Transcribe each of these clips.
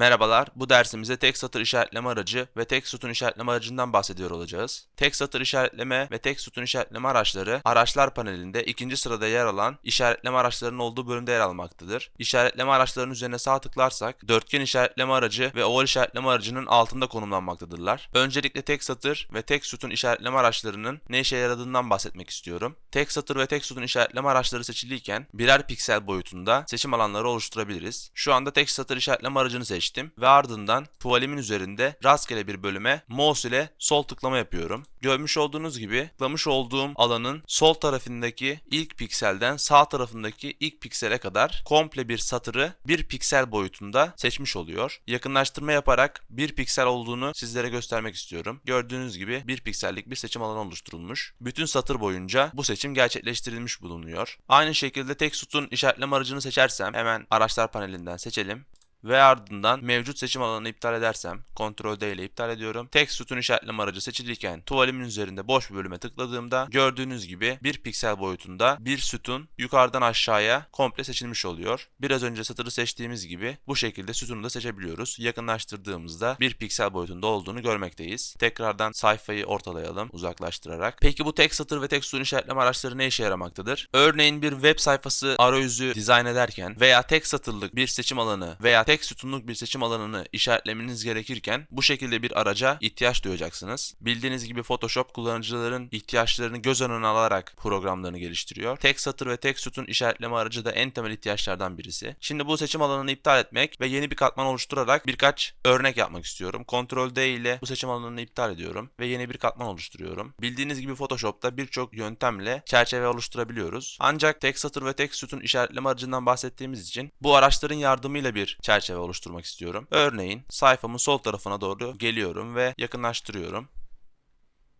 Merhabalar, bu dersimizde tek satır işaretleme aracı ve tek sütun işaretleme aracından bahsediyor olacağız. Tek satır işaretleme ve tek sütun işaretleme araçları, araçlar panelinde ikinci sırada yer alan işaretleme araçlarının olduğu bölümde yer almaktadır. İşaretleme araçlarının üzerine sağ tıklarsak, dörtgen işaretleme aracı ve oval işaretleme aracının altında konumlanmaktadırlar. Öncelikle tek satır ve tek sütun işaretleme araçlarının ne işe yaradığından bahsetmek istiyorum. Tek satır ve tek sütun işaretleme araçları seçiliyken birer piksel boyutunda seçim alanları oluşturabiliriz. Şu anda tek satır işaretleme aracını seçtim ve ardından tuvalimin üzerinde rastgele bir bölüme mouse ile sol tıklama yapıyorum. Görmüş olduğunuz gibi tıklamış olduğum alanın sol tarafındaki ilk pikselden sağ tarafındaki ilk piksele kadar komple bir satırı bir piksel boyutunda seçmiş oluyor. Yakınlaştırma yaparak bir piksel olduğunu sizlere göstermek istiyorum. Gördüğünüz gibi bir piksellik bir seçim alanı oluşturulmuş. Bütün satır boyunca bu seçim gerçekleştirilmiş bulunuyor. Aynı şekilde tek sütun işaretleme aracını seçersem hemen araçlar panelinden seçelim ve ardından mevcut seçim alanını iptal edersem Ctrl D ile iptal ediyorum. Tek sütun işaretleme aracı seçiliyken tuvalimin üzerinde boş bir bölüme tıkladığımda gördüğünüz gibi bir piksel boyutunda bir sütun yukarıdan aşağıya komple seçilmiş oluyor. Biraz önce satırı seçtiğimiz gibi bu şekilde sütunu da seçebiliyoruz. Yakınlaştırdığımızda bir piksel boyutunda olduğunu görmekteyiz. Tekrardan sayfayı ortalayalım uzaklaştırarak. Peki bu tek satır ve tek sütun işaretleme araçları ne işe yaramaktadır? Örneğin bir web sayfası arayüzü dizayn ederken veya tek satırlık bir seçim alanı veya tek sütunluk bir seçim alanını işaretlemeniz gerekirken bu şekilde bir araca ihtiyaç duyacaksınız. Bildiğiniz gibi Photoshop kullanıcıların ihtiyaçlarını göz önüne alarak programlarını geliştiriyor. Tek satır ve tek sütun işaretleme aracı da en temel ihtiyaçlardan birisi. Şimdi bu seçim alanını iptal etmek ve yeni bir katman oluşturarak birkaç örnek yapmak istiyorum. Ctrl D ile bu seçim alanını iptal ediyorum ve yeni bir katman oluşturuyorum. Bildiğiniz gibi Photoshop'ta birçok yöntemle çerçeve oluşturabiliyoruz. Ancak tek satır ve tek sütun işaretleme aracından bahsettiğimiz için bu araçların yardımıyla bir çerçeve oluşturmak istiyorum. Örneğin sayfamın sol tarafına doğru geliyorum ve yakınlaştırıyorum.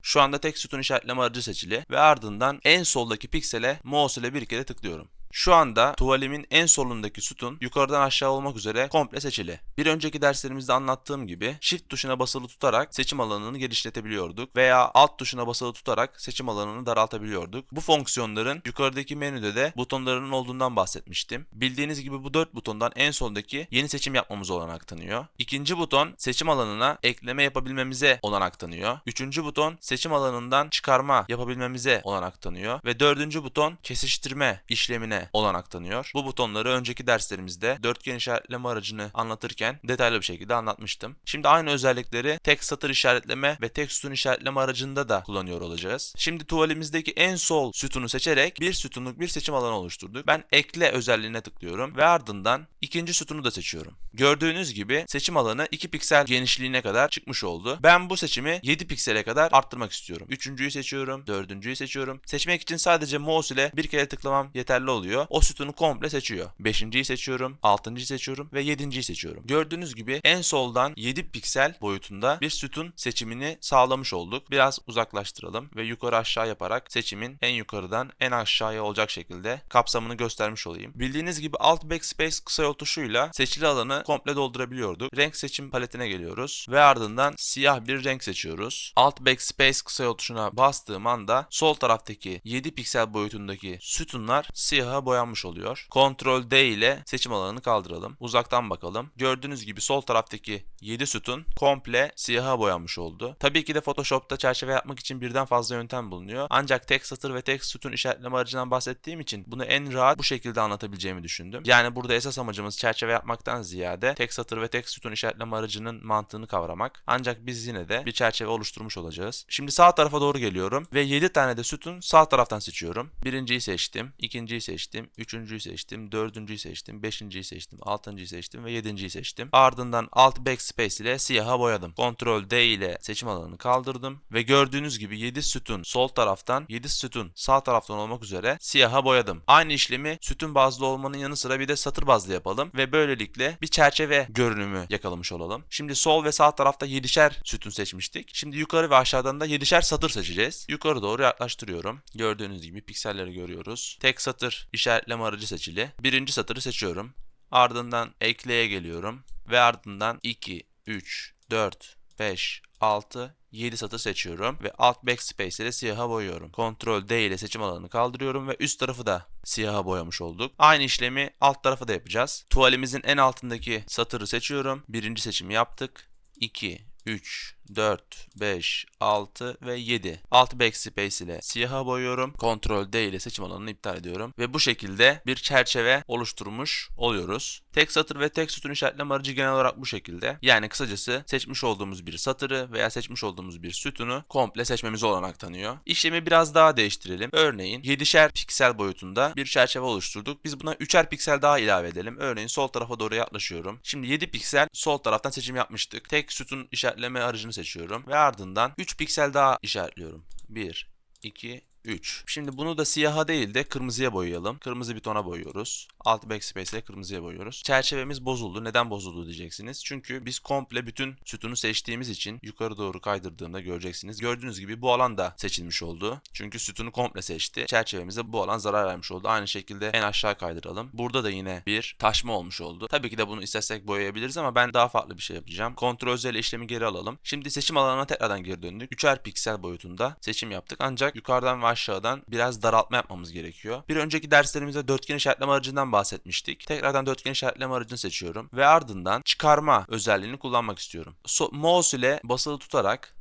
Şu anda tek sütun işaretleme aracı seçili ve ardından en soldaki piksele mouse ile bir kere tıklıyorum. Şu anda tuvalimin en solundaki sütun yukarıdan aşağı olmak üzere komple seçili. Bir önceki derslerimizde anlattığım gibi Shift tuşuna basılı tutarak seçim alanını genişletebiliyorduk veya Alt tuşuna basılı tutarak seçim alanını daraltabiliyorduk. Bu fonksiyonların yukarıdaki menüde de butonlarının olduğundan bahsetmiştim. Bildiğiniz gibi bu 4 butondan en soldaki yeni seçim yapmamız olanak tanıyor. İkinci buton seçim alanına ekleme yapabilmemize olanak tanıyor. Üçüncü buton seçim alanından çıkarma yapabilmemize olanak tanıyor. Ve dördüncü buton kesiştirme işlemine olanak tanıyor. Bu butonları önceki derslerimizde dörtgen işaretleme aracını anlatırken detaylı bir şekilde anlatmıştım. Şimdi aynı özellikleri tek satır işaretleme ve tek sütun işaretleme aracında da kullanıyor olacağız. Şimdi tuvalimizdeki en sol sütunu seçerek bir sütunluk bir seçim alanı oluşturduk. Ben ekle özelliğine tıklıyorum ve ardından ikinci sütunu da seçiyorum. Gördüğünüz gibi seçim alanı 2 piksel genişliğine kadar çıkmış oldu. Ben bu seçimi 7 piksele kadar arttırmak istiyorum. Üçüncüyü seçiyorum, dördüncüyü seçiyorum. Seçmek için sadece mouse ile bir kere tıklamam yeterli oluyor. O sütunu komple seçiyor. Beşinciyi seçiyorum, altıncıyı seçiyorum ve yedinciyi seçiyorum. Gördüğünüz gibi en soldan 7 piksel boyutunda bir sütun seçimini sağlamış olduk. Biraz uzaklaştıralım ve yukarı aşağı yaparak seçimin en yukarıdan en aşağıya olacak şekilde kapsamını göstermiş olayım. Bildiğiniz gibi Alt Backspace kısa yol tuşuyla seçili alanı komple doldurabiliyorduk. Renk seçim paletine geliyoruz ve ardından siyah bir renk seçiyoruz. Alt Backspace kısa yol tuşuna bastığım anda sol taraftaki 7 piksel boyutundaki sütunlar siyaha boyanmış oluyor. Ctrl D ile seçim alanını kaldıralım. Uzaktan bakalım. Gördüğünüz gibi sol taraftaki 7 sütun komple siyaha boyanmış oldu. Tabii ki de Photoshop'ta çerçeve yapmak için birden fazla yöntem bulunuyor. Ancak tek satır ve tek sütun işaretleme aracından bahsettiğim için bunu en rahat bu şekilde anlatabileceğimi düşündüm. Yani burada esas amacımız çerçeve yapmaktan ziyade tek satır ve tek sütun işaretleme aracının mantığını kavramak. Ancak biz yine de bir çerçeve oluşturmuş olacağız. Şimdi sağ tarafa doğru geliyorum ve 7 tane de sütun sağ taraftan seçiyorum. Birinciyi seçtim, ikinciyi seçtim, üçüncüyü seçtim, dördüncüyü seçtim, beşinciyi seçtim, altıncıyı seçtim ve yedinciyi seçtim. Ardından Alt Backspace ile siyaha boyadım. Ctrl D ile seçim alanını kaldırdım ve gördüğünüz gibi 7 sütun sol taraftan, 7 sütun sağ taraftan olmak üzere siyaha boyadım. Aynı işlemi sütun bazlı olmanın yanı sıra bir de satır bazlı yapalım ve böylelikle bir çerçeve görünümü yakalamış olalım. Şimdi sol ve sağ tarafta 7'şer sütun seçmiştik. Şimdi yukarı ve aşağıdan da 7'şer satır seçeceğiz. Yukarı doğru yaklaştırıyorum. Gördüğünüz gibi pikselleri görüyoruz. Tek satır işaretleme aracı seçili. Birinci satırı seçiyorum. Ardından ekleye geliyorum ve ardından 2, 3, 4, 5, 6, 7 satır seçiyorum ve alt backspace ile siyaha boyuyorum. Ctrl D ile seçim alanını kaldırıyorum ve üst tarafı da siyaha boyamış olduk. Aynı işlemi alt tarafı da yapacağız. Tuvalimizin en altındaki satırı seçiyorum. Birinci seçimi yaptık. 2, 3, 4, 5, 6 ve 7. Alt backspace ile siyaha boyuyorum. Ctrl D ile seçim alanını iptal ediyorum. Ve bu şekilde bir çerçeve oluşturmuş oluyoruz. Tek satır ve tek sütun işaretleme aracı genel olarak bu şekilde. Yani kısacası seçmiş olduğumuz bir satırı veya seçmiş olduğumuz bir sütunu komple seçmemize olanak tanıyor. İşlemi biraz daha değiştirelim. Örneğin 7'şer piksel boyutunda bir çerçeve oluşturduk. Biz buna 3'er piksel daha ilave edelim. Örneğin sol tarafa doğru yaklaşıyorum. Şimdi 7 piksel sol taraftan seçim yapmıştık. Tek sütun işaretleme aracını seçiyorum ve ardından 3 piksel daha işaretliyorum. 1, 2, 3. Şimdi bunu da siyaha değil de kırmızıya boyayalım. Kırmızı bir tona boyuyoruz. Alt backspace ile kırmızıya boyuyoruz. Çerçevemiz bozuldu. Neden bozuldu diyeceksiniz. Çünkü biz komple bütün sütunu seçtiğimiz için yukarı doğru kaydırdığımda göreceksiniz. Gördüğünüz gibi bu alan da seçilmiş oldu. Çünkü sütunu komple seçti. Çerçevemize bu alan zarar vermiş oldu. Aynı şekilde en aşağı kaydıralım. Burada da yine bir taşma olmuş oldu. Tabii ki de bunu istesek boyayabiliriz ama ben daha farklı bir şey yapacağım. Ctrl Z ile işlemi geri alalım. Şimdi seçim alanına tekrardan geri döndük. 3'er piksel boyutunda seçim yaptık. Ancak yukarıdan ve aşağıdan biraz daraltma yapmamız gerekiyor. Bir önceki derslerimizde dörtgen işaretleme aracından bahsetmiştik. Tekrardan dörtgen işaretleme aracını seçiyorum ve ardından çıkarma özelliğini kullanmak istiyorum. So mouse ile basılı tutarak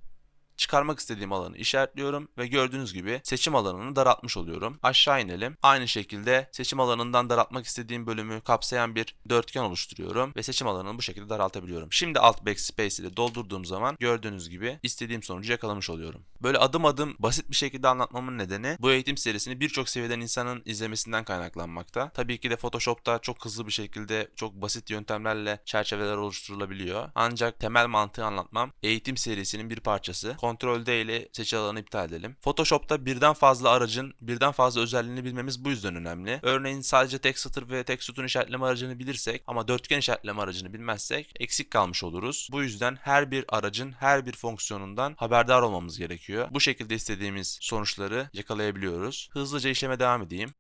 çıkarmak istediğim alanı işaretliyorum ve gördüğünüz gibi seçim alanını daraltmış oluyorum. Aşağı inelim. Aynı şekilde seçim alanından daraltmak istediğim bölümü kapsayan bir dörtgen oluşturuyorum ve seçim alanını bu şekilde daraltabiliyorum. Şimdi alt backspace ile doldurduğum zaman gördüğünüz gibi istediğim sonucu yakalamış oluyorum. Böyle adım adım basit bir şekilde anlatmamın nedeni bu eğitim serisini birçok seviyeden insanın izlemesinden kaynaklanmakta. Tabii ki de Photoshop'ta çok hızlı bir şekilde çok basit yöntemlerle çerçeveler oluşturulabiliyor. Ancak temel mantığı anlatmam eğitim serisinin bir parçası. Ctrl D ile seçi alanı iptal edelim. Photoshop'ta birden fazla aracın birden fazla özelliğini bilmemiz bu yüzden önemli. Örneğin sadece tek satır ve tek sütun işaretleme aracını bilirsek ama dörtgen işaretleme aracını bilmezsek eksik kalmış oluruz. Bu yüzden her bir aracın her bir fonksiyonundan haberdar olmamız gerekiyor. Bu şekilde istediğimiz sonuçları yakalayabiliyoruz. Hızlıca işleme devam edeyim.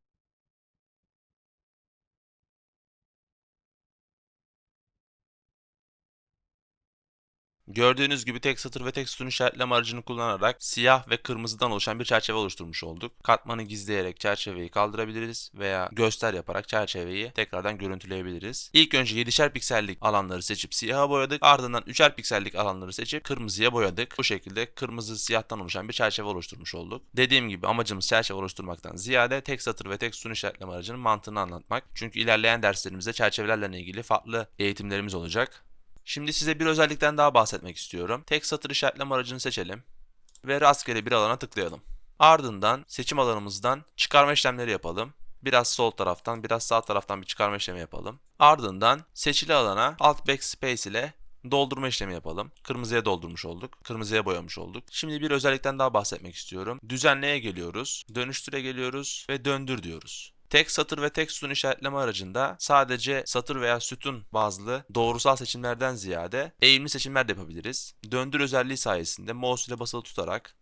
Gördüğünüz gibi tek satır ve tek sütun işaretleme aracını kullanarak siyah ve kırmızıdan oluşan bir çerçeve oluşturmuş olduk. Katmanı gizleyerek çerçeveyi kaldırabiliriz veya göster yaparak çerçeveyi tekrardan görüntüleyebiliriz. İlk önce 7'şer piksellik alanları seçip siyaha boyadık. Ardından 3'er piksellik alanları seçip kırmızıya boyadık. Bu şekilde kırmızı siyahtan oluşan bir çerçeve oluşturmuş olduk. Dediğim gibi amacımız çerçeve oluşturmaktan ziyade tek satır ve tek sütun işaretleme aracının mantığını anlatmak. Çünkü ilerleyen derslerimizde çerçevelerle ilgili farklı eğitimlerimiz olacak. Şimdi size bir özellikten daha bahsetmek istiyorum. Tek satır işaretleme aracını seçelim ve rastgele bir alana tıklayalım. Ardından seçim alanımızdan çıkarma işlemleri yapalım. Biraz sol taraftan, biraz sağ taraftan bir çıkarma işlemi yapalım. Ardından seçili alana alt backspace ile doldurma işlemi yapalım. Kırmızıya doldurmuş olduk. Kırmızıya boyamış olduk. Şimdi bir özellikten daha bahsetmek istiyorum. Düzenleye geliyoruz. Dönüştüre geliyoruz ve döndür diyoruz. Tek satır ve tek sütun işaretleme aracında sadece satır veya sütun bazlı doğrusal seçimlerden ziyade eğimli seçimler de yapabiliriz. Döndür özelliği sayesinde mouse ile basılı tutarak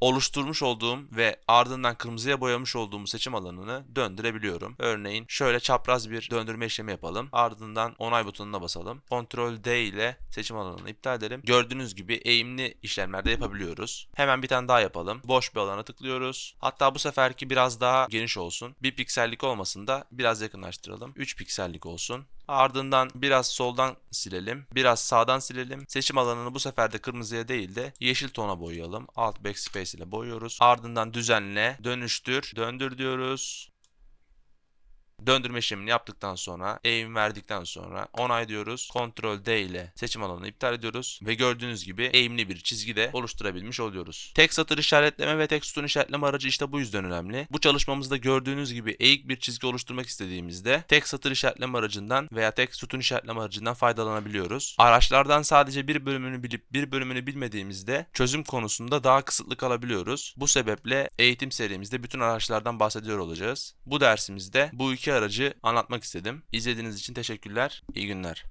oluşturmuş olduğum ve ardından kırmızıya boyamış olduğum seçim alanını döndürebiliyorum. Örneğin şöyle çapraz bir döndürme işlemi yapalım. Ardından onay butonuna basalım. Ctrl D ile seçim alanını iptal edelim. Gördüğünüz gibi eğimli işlemlerde yapabiliyoruz. Hemen bir tane daha yapalım. Boş bir alana tıklıyoruz. Hatta bu seferki biraz daha geniş olsun. Bir piksellik olmasın da biraz yakınlaştıralım. 3 piksellik olsun. Ardından biraz soldan silelim. Biraz sağdan silelim. Seçim alanını bu sefer de kırmızıya değil de yeşil tona boyayalım. Alt backspace ile boyuyoruz. Ardından düzenle, dönüştür, döndür diyoruz. Döndürme işlemini yaptıktan sonra, eğim verdikten sonra onay diyoruz. Ctrl D ile seçim alanını iptal ediyoruz ve gördüğünüz gibi eğimli bir çizgi de oluşturabilmiş oluyoruz. Tek satır işaretleme ve tek sütun işaretleme aracı işte bu yüzden önemli. Bu çalışmamızda gördüğünüz gibi eğik bir çizgi oluşturmak istediğimizde tek satır işaretleme aracından veya tek sütun işaretleme aracından faydalanabiliyoruz. Araçlardan sadece bir bölümünü bilip bir bölümünü bilmediğimizde çözüm konusunda daha kısıtlı kalabiliyoruz. Bu sebeple eğitim serimizde bütün araçlardan bahsediyor olacağız. Bu dersimizde bu aracı anlatmak istedim. İzlediğiniz için teşekkürler. İyi günler.